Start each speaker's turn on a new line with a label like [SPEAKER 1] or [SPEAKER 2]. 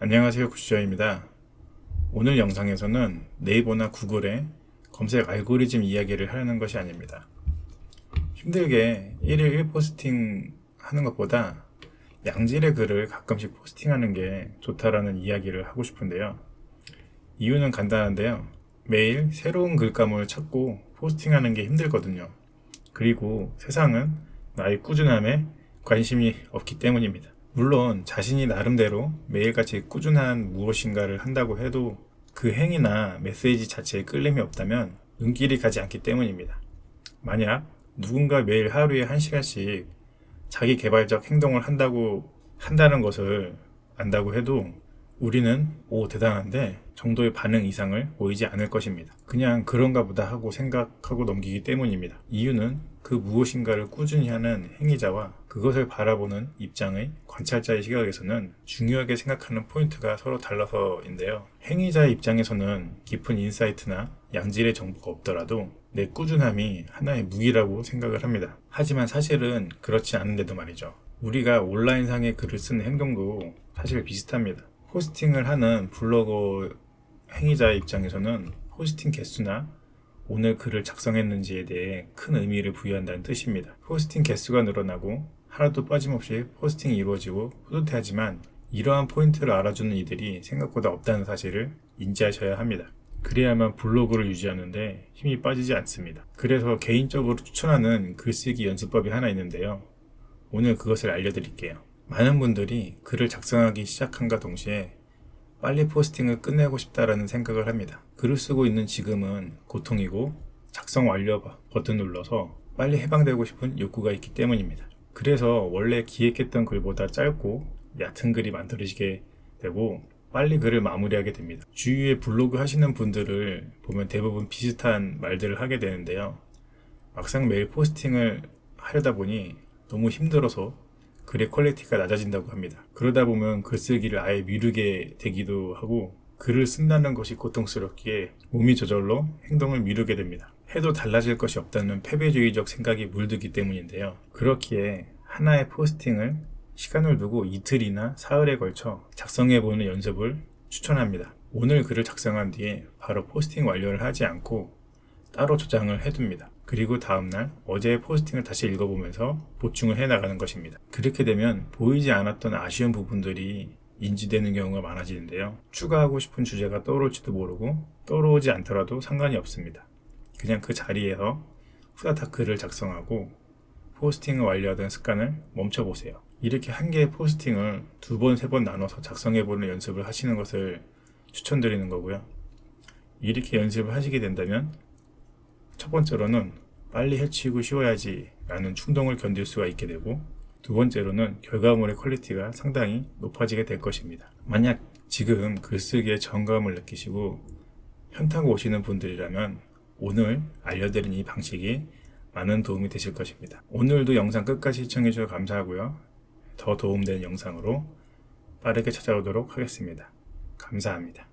[SPEAKER 1] 안녕하세요 구시저입니다. 오늘 영상에서는 네이버나 구글의 검색 알고리즘 이야기를 하려는 것이 아닙니다. 힘들게 1일 1포스팅 하는 것보다 양질의 글을 가끔씩 포스팅하는 게 좋다라는 이야기를 하고 싶은데요. 이유는 간단한데요. 매일 새로운 글감을 찾고 포스팅하는 게 힘들거든요. 그리고 세상은 나의 꾸준함에 관심이 없기 때문입니다. 물론 자신이 나름대로 매일같이 꾸준한 무엇인가를 한다고 해도 그 행위나 메시지 자체에 끌림이 없다면 눈길이 가지 않기 때문입니다. 만약 누군가 매일 하루에 한 시간씩 자기 개발적 행동을 한다고 한다는 것을 안다고 해도 우리는 오 대단한데 정도의 반응 이상을 보이지 않을 것입니다. 그냥 그런가 보다 하고 생각하고 넘기기 때문입니다. 이유는 그 무엇인가를 꾸준히 하는 행위자와 그것을 바라보는 입장의 관찰자의 시각에서는 중요하게 생각하는 포인트가 서로 달라서인데요. 행위자의 입장에서는 깊은 인사이트나 양질의 정보가 없더라도 내 꾸준함이 하나의 무기라고 생각을 합니다. 하지만 사실은 그렇지 않은데도 말이죠. 우리가 온라인상의 글을 쓰는 행동도 사실 비슷합니다. 호스팅을 하는 블로거 행위자의 입장에서는 호스팅 개수나 오늘 글을 작성했는지에 대해 큰 의미를 부여한다는 뜻입니다. 포스팅 개수가 늘어나고 하나도 빠짐없이 포스팅이 이루어지고 뿌듯해하지만 이러한 포인트를 알아주는 이들이 생각보다 없다는 사실을 인지하셔야 합니다. 그래야만 블로그를 유지하는데 힘이 빠지지 않습니다. 그래서 개인적으로 추천하는 글쓰기 연습법이 하나 있는데요. 오늘 그것을 알려드릴게요. 많은 분들이 글을 작성하기 시작함과 동시에 빨리 포스팅을 끝내고 싶다라는 생각을 합니다. 글을 쓰고 있는 지금은 고통이고 작성 완료 버튼 눌러서 빨리 해방되고 싶은 욕구가 있기 때문입니다. 그래서 원래 기획했던 글보다 짧고 얕은 글이 만들어지게 되고 빨리 글을 마무리하게 됩니다. 주위에 블로그 하시는 분들을 보면 대부분 비슷한 말들을 하게 되는데요. 막상 매일 포스팅을 하려다 보니 너무 힘들어서 글의 퀄리티가 낮아진다고 합니다. 그러다 보면 글쓰기를 아예 미루게 되기도 하고 글을 쓴다는 것이 고통스럽기에 몸이 저절로 행동을 미루게 됩니다. 해도 달라질 것이 없다는 패배주의적 생각이 물들기 때문인데요. 그렇기에 하나의 포스팅을 시간을 두고 이틀이나 사흘에 걸쳐 작성해보는 연습을 추천합니다. 오늘 글을 작성한 뒤에 바로 포스팅 완료를 하지 않고 따로 저장을 해둡니다. 그리고 다음날 어제의 포스팅을 다시 읽어보면서 보충을 해 나가는 것입니다. 그렇게 되면 보이지 않았던 아쉬운 부분들이 인지되는 경우가 많아지는데요. 추가하고 싶은 주제가 떠오를지도 모르고 떠오르지 않더라도 상관이 없습니다. 그냥 그 자리에서 글을 작성하고 포스팅을 완료하던 습관을 멈춰보세요. 이렇게 한 개의 포스팅을 두 번, 세 번 나눠서 작성해보는 연습을 하시는 것을 추천드리는 거고요. 이렇게 연습을 하시게 된다면 첫 번째로는 빨리 해치우고 쉬어야지 라는 충동을 견딜 수가 있게 되고 두 번째로는 결과물의 퀄리티가 상당히 높아지게 될 것입니다. 만약 지금 글쓰기에 정감을 느끼시고 현타가 오시는 분들이라면 오늘 알려드린 이 방식이 많은 도움이 되실 것입니다. 오늘도 영상 끝까지 시청해 주셔서 감사하고요. 더 도움되는 영상으로 빠르게 찾아오도록 하겠습니다. 감사합니다.